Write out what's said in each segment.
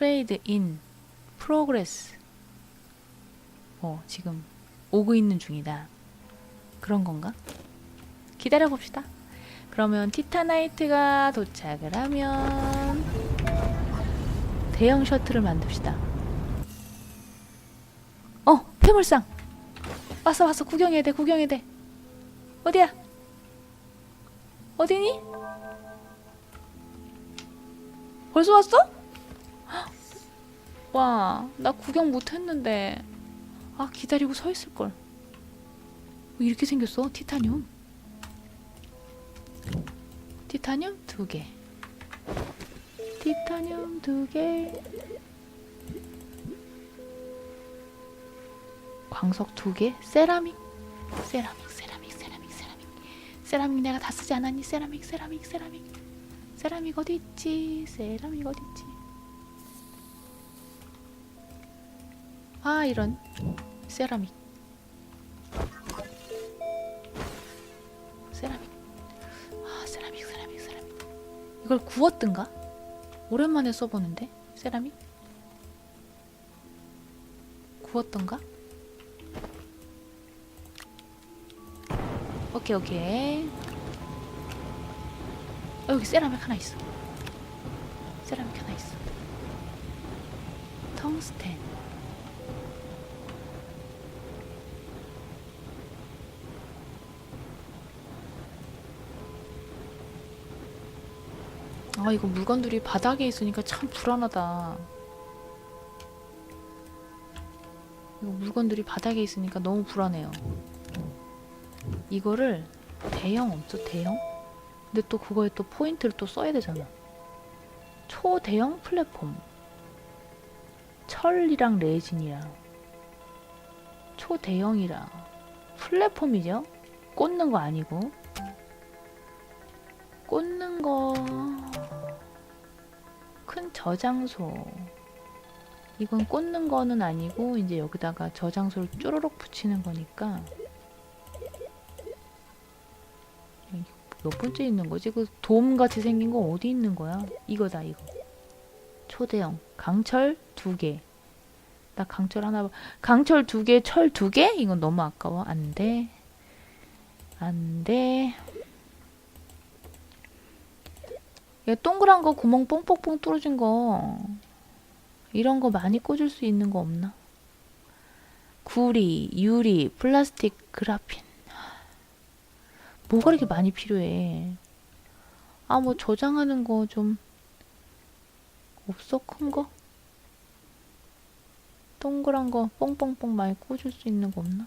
trade in progress. 어, 지금 오고 있는 중이다. 그런 건가? 기다려 봅시다. 그러면 티타나이트가 도착을 하면 대형 셔틀을 만듭시다. 어, 폐물상. 왔어, 왔어. 구경해야 돼, 구경해야 돼. 어디야? 어디니? 벌써 왔어? 헉! 와, 나 구경 못 했는데. 아, 기다리고 서 있을걸. 어, 이렇게 생겼어, 티타늄. 티타늄 두 개. 티타늄 두 개. 광석 두 개. 세라믹. 세라믹, 세라믹, 세라믹, 세라믹. 세라믹 내가 다 쓰지 않았니? 세라믹, 세라믹, 세라믹. 세라믹 어디 있지? 세라믹 어디 있지? 아, 이런. 세라믹. 세라믹. 아, 세라믹, 세라믹, 세라믹. 이걸 구웠든가? 오랜만에 써보는데? 세라믹? 구웠던가? 오케이, 오케이. 어, 여기 세라믹 하나 있어. 세라믹 하나 있어. 텅스텐. 아, 이거 물건들이 바닥에 있으니까 참 불안하다. 이거 물건들이 바닥에 있으니까 너무 불안해요. 이거를 대형 없어? 대형? 근데 또 그거에 또 포인트를 또 써야 되잖아. 초대형 플랫폼. 철이랑 레진이랑. 초대형이랑. 플랫폼이죠? 꽂는 거 아니고. 꽂는 거. 큰 저장소. 이건 꽂는 거는 아니고, 이제 여기다가 저장소를 쪼르륵 붙이는 거니까. 몇 번째 있는 거지? 그 돔 같이 생긴 거 어디 있는 거야? 이거다 이거. 초대형 강철 두 개. 나 강철 하나 봐. 강철 두 개, 철 두 개? 이건 너무 아까워. 안 돼. 안 돼. 얘 동그란 거 구멍 뽕뽕뽕 뚫어진 거. 이런 거 많이 꽂을 수 있는 거 없나? 구리, 유리, 플라스틱, 그라핀. 뭐가 이렇게 많이 필요해? 아, 뭐 저장하는 거 좀 없어? 큰 거? 동그란 거 뽕뽕뽕 많이 꽂을 수 있는 거 없나?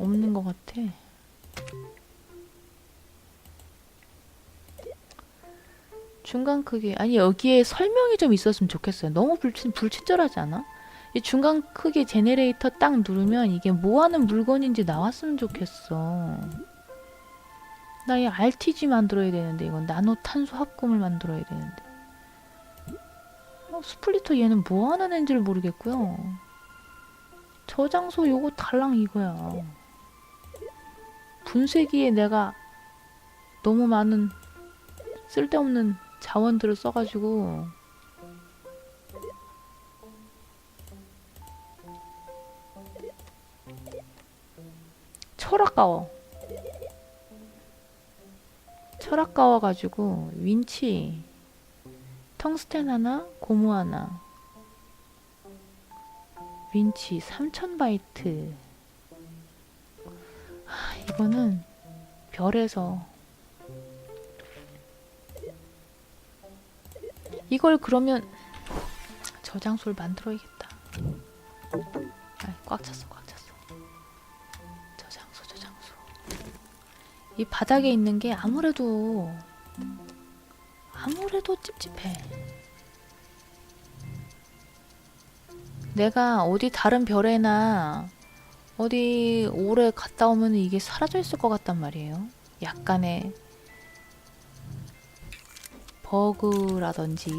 없는 것 같아. 중간 크기 아니 여기에 설명이 좀 있었으면 좋겠어요. 너무 불친 불친절하지 않아? 이 중간 크기 제네레이터 딱 누르면 이게 뭐 하는 물건인지 나왔으면 좋겠어. 나 이 RTG 만들어야 되는데 이건 나노 탄소 합금을 만들어야 되는데. 어, 스플리터 얘는 뭐 하는 애인지를 모르겠고요. 저장소 요거 달랑 이거야. 분쇄기에 내가 너무 많은 쓸데없는 자원들을 써가지고 철 아까워. 철 아까워가지고 윈치 텅스텐 하나, 고무 하나. 윈치 3000바이트. 하, 이거는 별에서 이걸 그러면 저장소를 만들어야겠다. 아, 꽉 찼어, 꽉 찼어. 저장소, 저장소. 이 바닥에 있는 게 아무래도 아무래도 찝찝해. 내가 어디 다른 별에나 어디 오래 갔다 오면 이게 사라져 있을 것 같단 말이에요. 약간의 버그라든지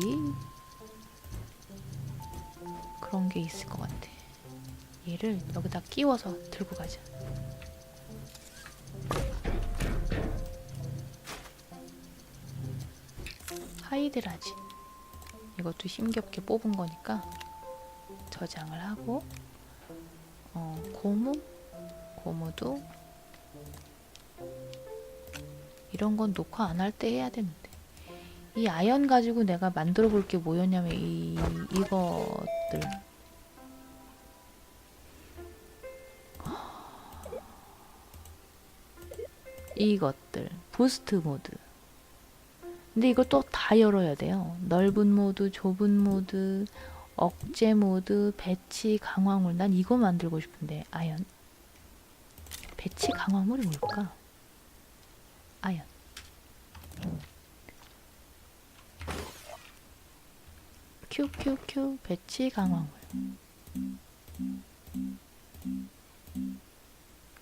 그런 게 있을 것 같아. 얘를 여기다 끼워서 들고 가자. 하이드라진 이것도 힘겹게 뽑은 거니까 저장을 하고 어, 고무? 고무도? 이런 건 녹화 안 할 때 해야 되는데. 이 아연 가지고 내가 만들어 볼 게 뭐였냐면 이 이것들. 이것들. 부스트 모드. 근데 이것도 다 열어야 돼요. 넓은 모드 좁은 모드 억제 모드 배치 강화물. 난 이거 만들고 싶은데 아연. 배치 강화물이 뭘까? 아연. 큐큐큐. 배치 강화물.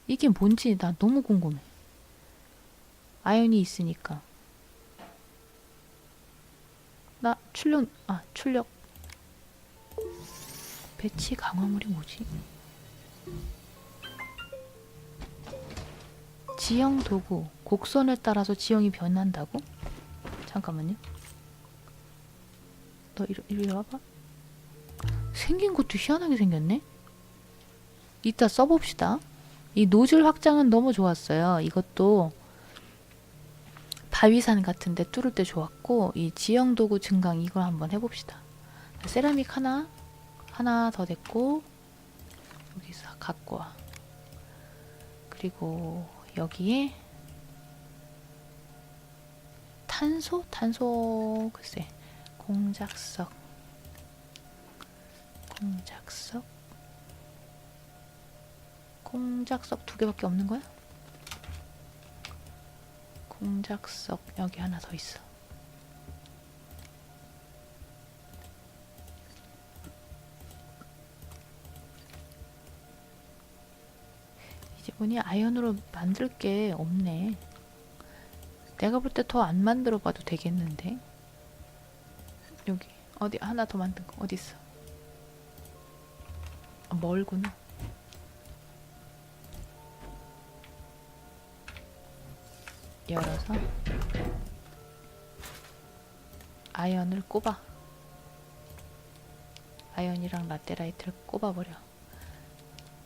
이게 뭔지 나 너무 궁금해. 아연이 있으니까. 나 출력 아 출력 배치 강화물이 뭐지? 지형 도구 곡선에 따라서 지형이 변한다고? 잠깐만요. 너 이리, 이리 와봐. 생긴 것도 희한하게 생겼네. 이따 써봅시다. 이 노즐 확장은 너무 좋았어요. 이것도 바위산 같은데 뚫을 때 좋았고 이 지형 도구 증강 이걸 한번 해봅시다. 세라믹 하나 하나 더 됐고 여기서 갖고 와. 그리고 여기에 탄소? 탄소 글쎄 공작석 공작석 공작석 두 개밖에 없는 거야? 공작석 여기 하나 더 있어. 이제 보니 아연으로 만들 게 없네. 내가 볼 때 더 안 만들어 봐도 되겠는데. 여기 어디 하나 더 만든 거 어디 있어? 아, 멀구나. 열어서 아연을 꼽아. 아연이랑 라테라이트를 꼽아버려.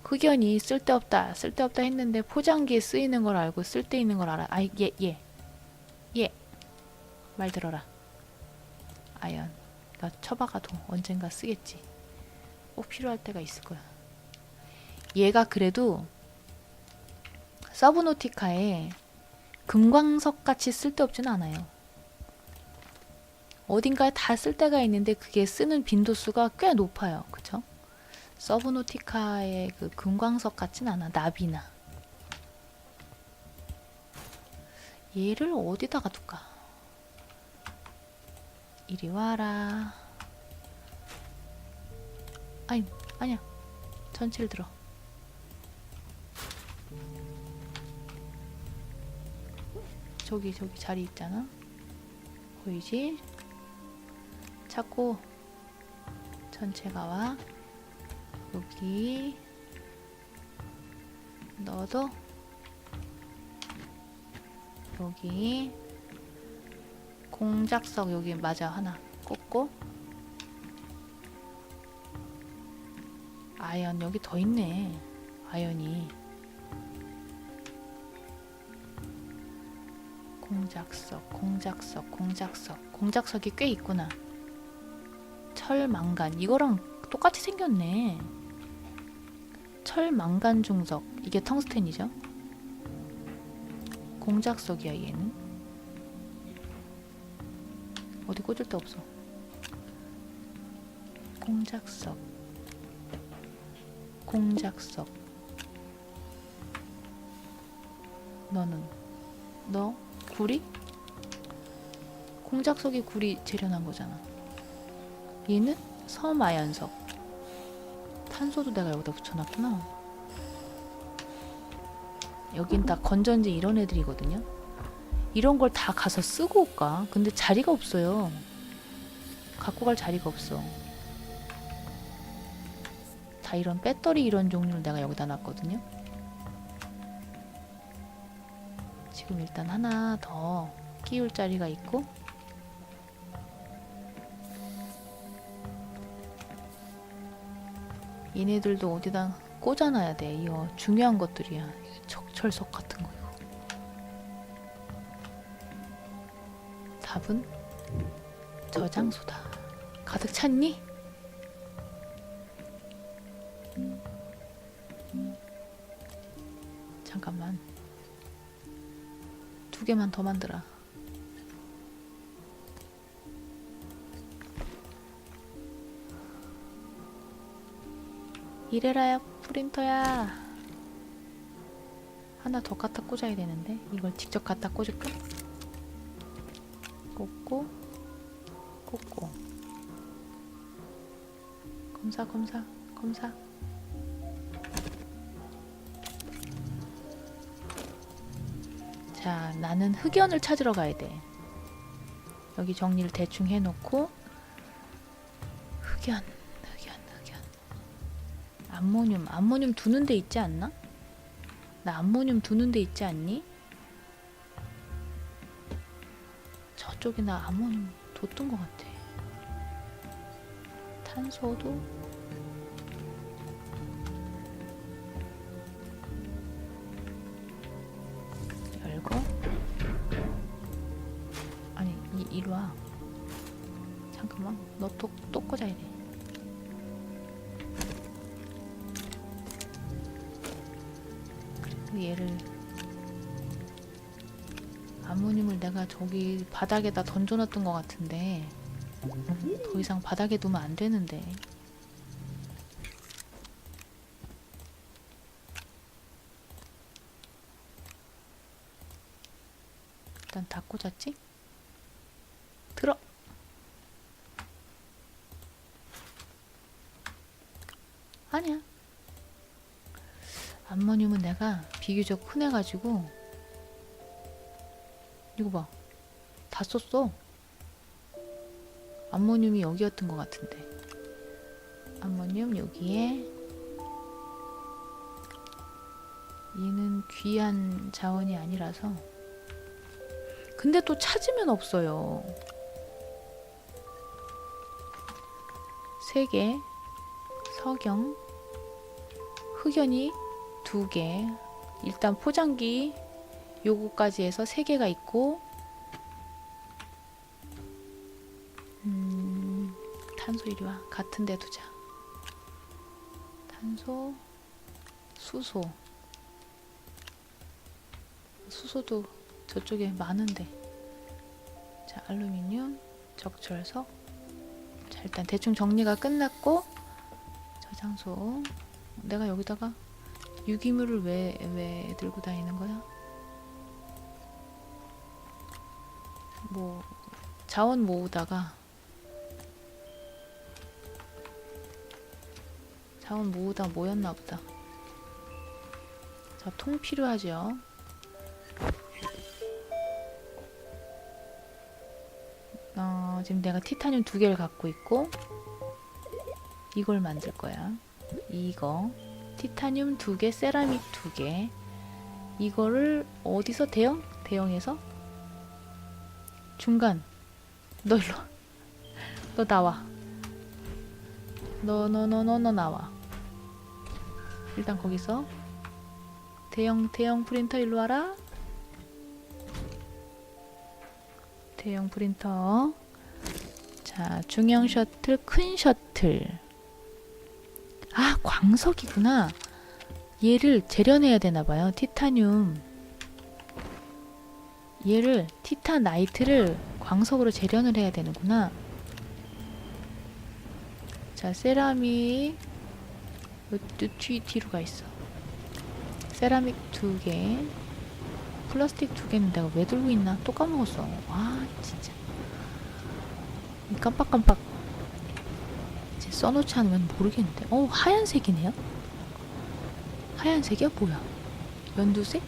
흑연이 쓸데없다, 쓸데없다 했는데 포장기에 쓰이는 걸 알고 쓸데 있는 걸 알아. 아, 얘, 얘, 얘. 말 들어라. 아연. 나 쳐박아도 언젠가 쓰겠지. 꼭 필요할 때가 있을 거야. 얘가 그래도 서브노티카에 금광석 같이 쓸데없진 않아요. 어딘가에 다 쓸 때가 있는데 그게 쓰는 빈도수가 꽤 높아요. 그쵸? 서브노티카의 그 금광석 같진 않아. 나비나. 얘를 어디다가 둘까? 이리 와라. 아니, 아니야. 전체를 들어. 저기 저기 자리 있잖아. 보이지? 찾고 전체가 와. 여기 너도 여기 공작석 여기 맞아 하나 꽂고 아연 여기 더 있네 아연이. 공작석 공작석 공작석. 공작석이 꽤 있구나. 철망간. 이거랑 똑같이 생겼네 철망간 중석. 이게 텅스텐이죠? 공작석이야 얘는. 어디 꽂을 데 없어. 공작석. 공작석. 너는? 너? 구리? 공작석이 구리 재련한 거잖아. 얘는 섬아연석 탄소도 내가 여기다 붙여놨구나. 여긴 다 건전지 이런 애들이거든요. 이런 걸 다 가서 쓰고 올까? 근데 자리가 없어요. 갖고 갈 자리가 없어. 다 이런 배터리 이런 종류를 내가 여기다 놨거든요. 지금 일단 하나 더 끼울 자리가 있고 얘네들도 어디다 꽂아놔야 돼. 이거 중요한 것들이야. 적철석 같은 거. 이거. 답은 저장소다. 가득 찼니? 잠깐만. 두 개만 더 만들어. 이래라야 프린터야. 하나 더 갖다 꽂아야 되는데. 이걸 직접 갖다 꽂을까? 꽂고 꽂고. 검사 검사 검사. 자 나는 흑연을 찾으러 가야 돼. 여기 정리를 대충 해놓고 흑연 암모늄 암모늄 두는 데 있지 않나? 나 암모늄 두는 데 있지 않니? 저쪽에 나 암모늄 뒀던 것 같아. 탄소도 열고 아니 이 이리 와. 잠깐만 너 또 또 꽂아야 돼. 얘를 암모늄을 내가 저기 바닥에다 던져놨던 것 같은데 더 이상 바닥에 두면 안 되는데 일단 다 꽂았지? 들어! 아니야 암모늄은 내가 비교적 흔해가지고 이거 봐. 다 썼어. 암모늄이 여기였던 것 같은데. 암모늄 여기에. 얘는 귀한 자원이 아니라서. 근데 또 찾으면 없어요. 세 개. 석영. 흑연이 두 개. 일단 포장기 요거까지 해서 세 개가 있고 음, 탄소 이리 와. 같은 데 두자. 탄소 수소. 수소도 저쪽에 많은데. 자 알루미늄 적철석. 자 일단 대충 정리가 끝났고 저장소. 내가 여기다가 유기물을 왜, 왜 들고 다니는 거야? 뭐 자원 모으다가 자원 모으다 모였나 보다. 자, 통 필요하죠. 어, 지금 내가 티타늄 두 개를 갖고 있고 이걸 만들 거야. 이거 티타늄 두 개, 세라믹 두 개. 이거를 어디서 대형? 대형에서? 중간. 너 일로 와. 너 나와. 너 너 너 너 너 나와. 일단 거기서. 대형 대형 프린터 일로 와라. 대형 프린터. 자 중형 셔틀 큰 셔틀 아 광석이구나 얘를 재련해야 되나 봐요 티타늄 얘를 티타나이트를 광석으로 재련을 해야 되는구나. 자, 세라믹 뒤, 뒤로 가 있어. 세라믹 두 개, 플라스틱 두 개는 내가 왜 들고 있나? 또 까먹었어. 와, 진짜. 이 깜빡깜빡. 이제 써놓지 않으면 모르겠는데. 어, 하얀색이네요? 하얀색이야? 뭐야? 연두색?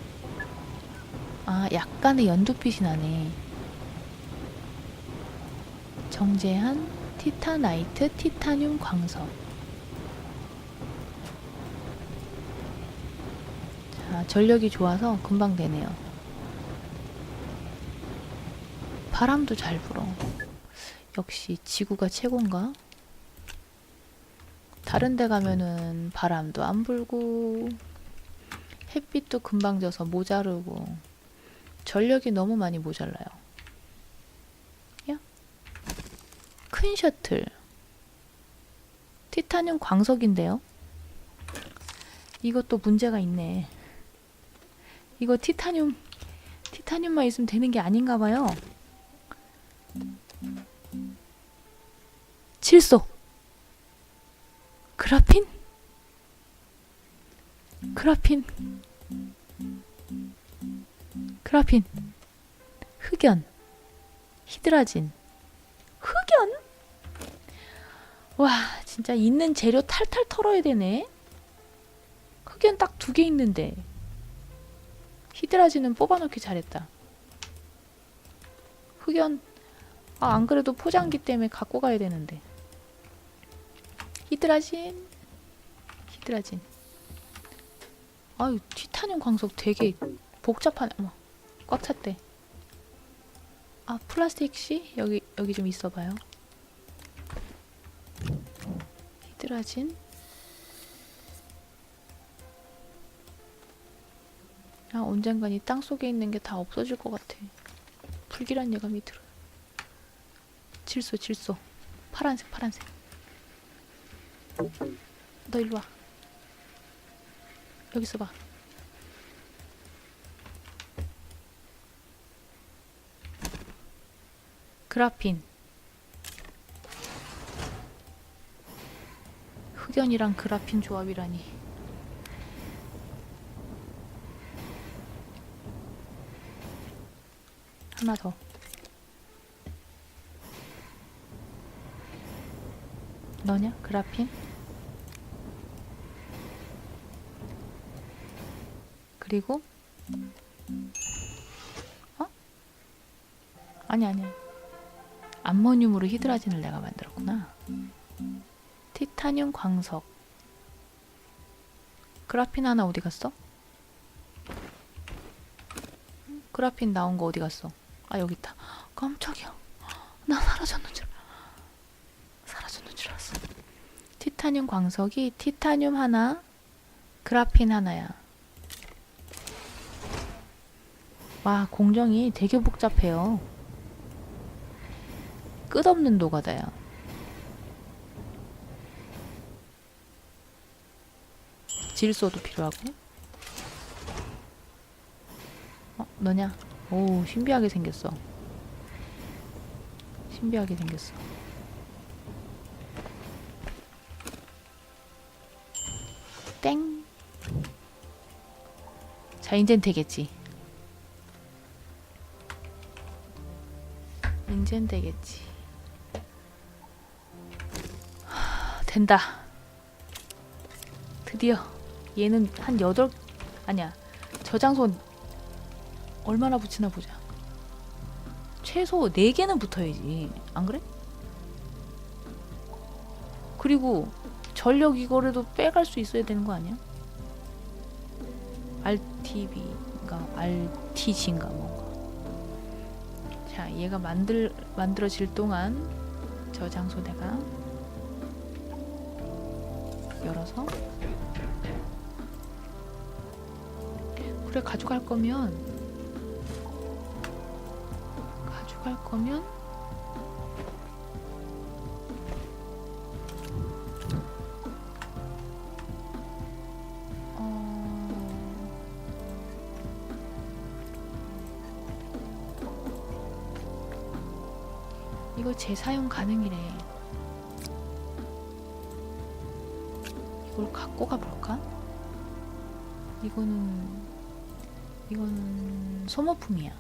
아, 약간의 연두빛이 나네. 정제한 티타나이트 티타늄 광석. 자, 전력이 좋아서 금방 되네요. 바람도 잘 불어. 역시 지구가 최고인가? 다른 데 가면은 바람도 안 불고 햇빛도 금방 져서 모자르고 전력이 너무 많이 모자라요. 야. 큰 셔틀. 티타늄 광석인데요. 이것도 문제가 있네. 이거 티타늄 티타늄만 있으면 되는 게 아닌가 봐요. 질소. 그라핀? 그라핀. 그라핀. 흑연. 히드라진. 흑연? 와, 진짜 있는 재료 탈탈 털어야 되네. 흑연 딱 두 개 있는데. 히드라진은 뽑아놓기 잘했다. 흑연, 아, 안 그래도 포장기 때문에 갖고 가야 되는데. 히드라진, 히드라진. 아유, 티타늄 광석 되게 복잡하네. 어머, 꽉 찼대. 아, 플라스틱 씨? 여기, 여기 좀 있어봐요. 히드라진. 아, 언젠간 이 땅 속에 있는 게 다 없어질 것 같아. 불길한 예감이 들어요. 질소, 질소. 파란색, 파란색. 너 일로 와. 여기 있어봐. 그라핀. 흑연이랑 그라핀 조합이라니. 하나 더. 너냐? 그라핀? 그리고 어? 아니 아니 암모늄으로 히드라진을 내가 만들었구나 티타늄 광석 그라핀 하나 어디 갔어? 그라핀 나온 거 어디 갔어? 아 여기 있다 깜짝이야 나 사라졌는 줄 사라졌는 줄 알았어 티타늄 광석이 티타늄 하나 그라핀 하나야 와, 공정이 되게 복잡해요. 끝없는 노가다야. 질소도 필요하고. 어, 너냐? 오, 신비하게 생겼어. 신비하게 생겼어. 자, 이젠 되겠지. 이젠 되겠지. 하, 된다. 드디어 얘는 한 여덟 아니야 저장소 얼마나 붙이나 보자. 최소 4개는 붙어야지. 안 그래? 그리고 전력 이거라도 빼갈 수 있어야 되는 거 아니야? RTB인가 RTG인가 뭔가. 자, 얘가 만들 만들어질 동안 저 장소 내가 열어서 그래 가져갈 거면 가져갈 거면 이거 재사용 가능이래. 이걸 갖고 가볼까? 이거는 이건 소모품이야.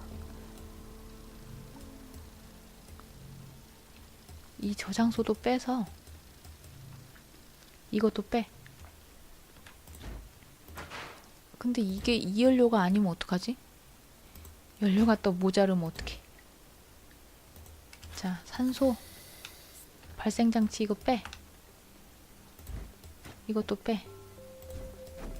이 저장소도 빼서 이것도 빼. 근데 이게 이 연료가 아니면 어떡하지? 연료가 또 모자르면 어떡해? 자, 산소 발생장치 이거 빼. 이것도 빼.